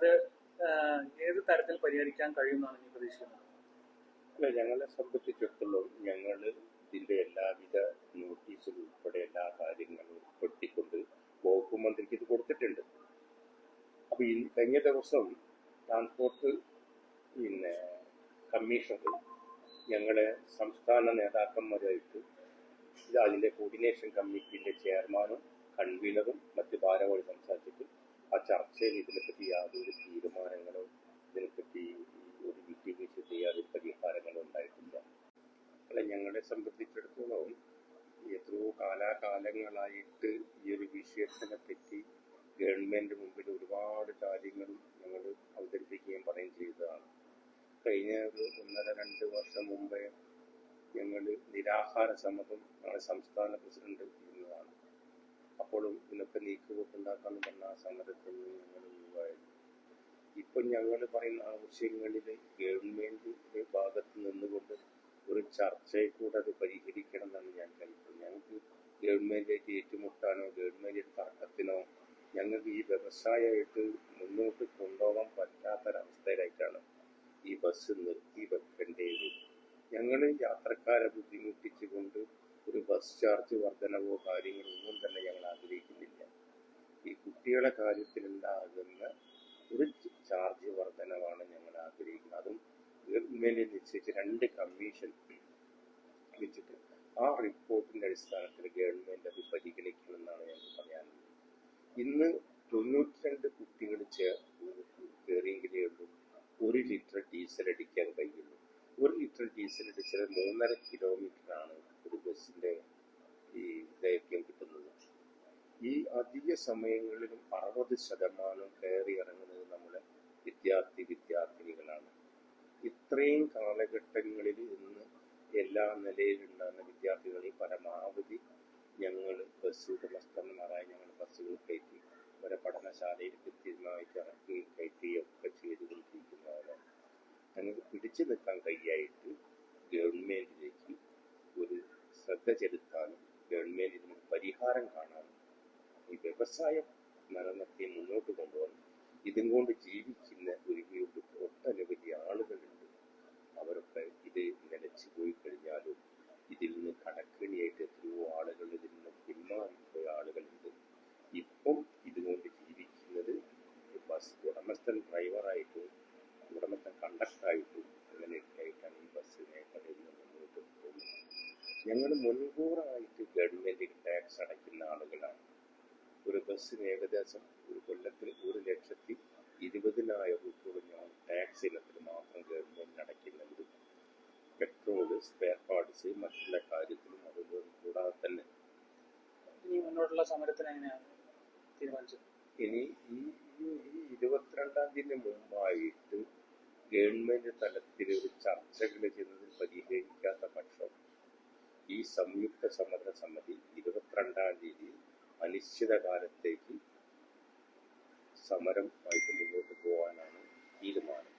അത് ഏത് തരത്തിൽ പരിഹരിക്കാൻ കഴിയുമെന്നാണ് നീ പ്രതീക്ഷിക്കുന്നത്? അല്ല ഞങ്ങളെ സംബന്ധിച്ചിടത്തോളം ഞങ്ങൾ ഇതിന്റെ എല്ലാവിധ നോട്ടീസും ഉൾപ്പെടെ എല്ലാ കാര്യങ്ങളും ഉൾപ്പെടുത്തിക്കൊണ്ട് വകുപ്പ് മന്ത്രിക്ക് ഇത് കൊടുത്തിട്ടുണ്ട്. അപ്പൊ ഈ കഴിഞ്ഞ ദിവസം ട്രാൻസ്പോർട്ട് പിന്നെ കമ്മീഷണർ ഞങ്ങളെ സംസ്ഥാന നേതാക്കന്മാരായിട്ട് ഇത് അതിന്റെ കോർഡിനേഷൻ കമ്മിറ്റിന്റെ ചെയർമാനും കൺവീനറും മറ്റ് ഭാരവാഹി സംസാരിച്ചിട്ട് ആ ചർച്ചയിൽ ഇതിനെപ്പറ്റി യാതൊരു തീരുമാനങ്ങളോ ഇതിനെപ്പറ്റി ഒരു വിട്ടുവീഴ്ച ചെയ്യാതെ പരിഹാരങ്ങളോ ഉണ്ടായിട്ടില്ല. അല്ല ഞങ്ങളെ സംബന്ധിച്ചിടത്തോളം എത്രയോ കാലാകാലങ്ങളായിട്ട് ഈ ഒരു വിഷയത്തിനെ പറ്റി ഗവൺമെന്റ് മുമ്പിൽ ഒരുപാട് കാര്യങ്ങൾ ഞങ്ങൾ അവതരിപ്പിക്കുകയും പറയുകയും ചെയ്തതാണ്. കഴിഞ്ഞ ഒരു ഒന്നര രണ്ട് വർഷം മുമ്പേ ഞങ്ങൾ നിരാഹാര സമരം സംസ്ഥാന പ്രസിഡന്റ് അപ്പോഴും ഇതിനൊക്കെ നീക്കുപോക്കുണ്ടാക്കാന്ന് പറഞ്ഞ ആ സമരത്തിൽ ഞങ്ങൾ ഒഴിവായിരുന്നു ഇപ്പം ഞങ്ങൾ പറയുന്ന ആവശ്യങ്ങളിൽ ഗവൺമെന്റിന്റെ ഭാഗത്ത് നിന്നുകൊണ്ട് ഒരു ചർച്ചയിൽ കൂടെ അത് പരിഹരിക്കണം എന്നാണ് ഞാൻ കരുതുന്നത്. ഞങ്ങൾക്ക് ഗവൺമെന്റായിട്ട് ഏറ്റുമുട്ടാനോ ഗവൺമെന്റ് തർക്കത്തിനോ ഞങ്ങൾക്ക് ഈ വ്യവസായമായിട്ട് മുന്നോട്ട് കൊണ്ടുപോകാൻ പറ്റാത്തൊരവസ്ഥയിലായിട്ടാണ് ഈ ബസ് നിർത്തി വെക്കേണ്ടത് ഞങ്ങൾ യാത്രക്കാരെ ബുദ്ധിമുട്ടിച്ചുകൊണ്ട് ഒരു ബസ് ചാർജ് വർധനവോ കാര്യങ്ങളോ ഒന്നും തന്നെ ഞങ്ങൾ ആഗ്രഹിക്കുന്നില്ല. ഈ കുട്ടികളെ കാര്യത്തിലുണ്ടാകുന്ന ഒരു ചാർജ് വർധനവാണ് ഞങ്ങൾ ആഗ്രഹിക്കുന്നത്. അതും ഗവൺമെന്റ് നിശ്ചയിച്ച രണ്ട് കമ്മീഷൻ വെച്ചിട്ട് ആ റിപ്പോർട്ടിന്റെ അടിസ്ഥാനത്തിൽ ഗവൺമെന്റ് അത് പരിഗണിക്കണമെന്നാണ് ഞങ്ങൾക്ക് പറയാനുള്ളത്. ഇന്ന് തൊണ്ണൂറ്റി രണ്ട് കുട്ടികൾ കയറിയെങ്കിലേ ഉള്ളൂ. ഒരു ലിറ്റർ ഡീസൽ അടിക്കാൻ കഴിയുള്ളൂ. ഒരു ലിറ്റർ ഡീസൽ അടിച്ചാൽ മൂന്നര കിലോമീറ്റർ ആണ് ഒരു ബസ്സിന്റെ ഈ ദൈർഘ്യം കിട്ടുന്നത്. ഈ അധിക സമയങ്ങളിലും അറുപത് ശതമാനം കയറി ഇറങ്ങുന്നത് നമ്മുടെ വിദ്യാർത്ഥി വിദ്യാർത്ഥിനികളാണ്. ഇത്രയും കാലഘട്ടങ്ങളിൽ ഇന്ന് എല്ലാ നിലയിലുണ്ടാകുന്ന വിദ്യാർത്ഥികളെ പരമാവധി ഞങ്ങൾ ബസ് ഉടമസ്ഥന്മാരായി ഞങ്ങൾ ബസ്സുകൾ കയറ്റി ചെലുത്താനും ഗവൺമെന്റിന് ഒരു പരിഹാരം കാണാനും ഈ വ്യവസായം മരണത്തെ മുന്നോട്ട് കൊണ്ടുവന്ന് ഇതും കൊണ്ട് ജീവിക്കുന്ന ഒരു ഒരു ഒട്ടനവധി ആളുകളുണ്ട്. അവരൊക്കെ ഇത് നിലച്ചു പോയി കഴിഞ്ഞാലും ഇതിൽ നിന്ന് കടക്കണിയായിട്ട് എത്രയോ ആളുകൾ ഇതിൽ നിന്ന് പിന്മാറിപ്പോയ ആളുകളുണ്ട്. ഇപ്പം ഇതുകൊണ്ട് ജീവിക്കുന്നത് ബസ് ഉടമസ്ഥൻ ഡ്രൈവറായിട്ടും ഉടമസ്ഥൻ കണ്ടക്ടറായിട്ടും അങ്ങനെയൊക്കെ ആയിട്ടാണ് ഈ ബസ് മേഖലയിൽ നിന്ന് മുന്നോട്ട് പോകുന്നത് ഞങ്ങൾ മുൻകൂറായിട്ട് ഗവൺമെന്റിന് ടാക്സ് അടയ്ക്കുന്ന ആളുകളാണ്. ഒരു ബസ്സിന് ഏകദേശം ഒരു കൊല്ലത്തിൽ ഒരു ലക്ഷത്തി ഇരുപതിനായിരം രൂപയാണ് ടാക്സ് ഇനത്തിൽ മാത്രം ഗവൺമെന്റ് അടയ്ക്കുന്നുണ്ട്. പെട്രോൾ സ്പെയർ പാർട്സ് മറ്റുള്ള കാര്യത്തിലും അതുപോലെ കൂടാതെ തന്നെ. ഇനി മുന്നോട്ടുള്ള സമരത്തിന് എങ്ങനെയാണ് തീരുമാനിച്ചത്? ഇനി ഈ ഇരുപത്തിരണ്ടാം തീയതി മുമ്പായിട്ട് ഗവൺമെന്റ് തലത്തിൽ ഒരു ചർച്ചകൾ ചെയ്യുന്നതിൽ പരിഹരിക്കാത്ത പക്ഷം ഈ സംയുക്ത സമര സമിതി ഇരുപത്തിരണ്ടാം തീയതി അനിശ്ചിതകാലത്തേക്ക് സമരം ആയിട്ട് മുന്നോട്ട് പോകാനാണ് തീരുമാനം.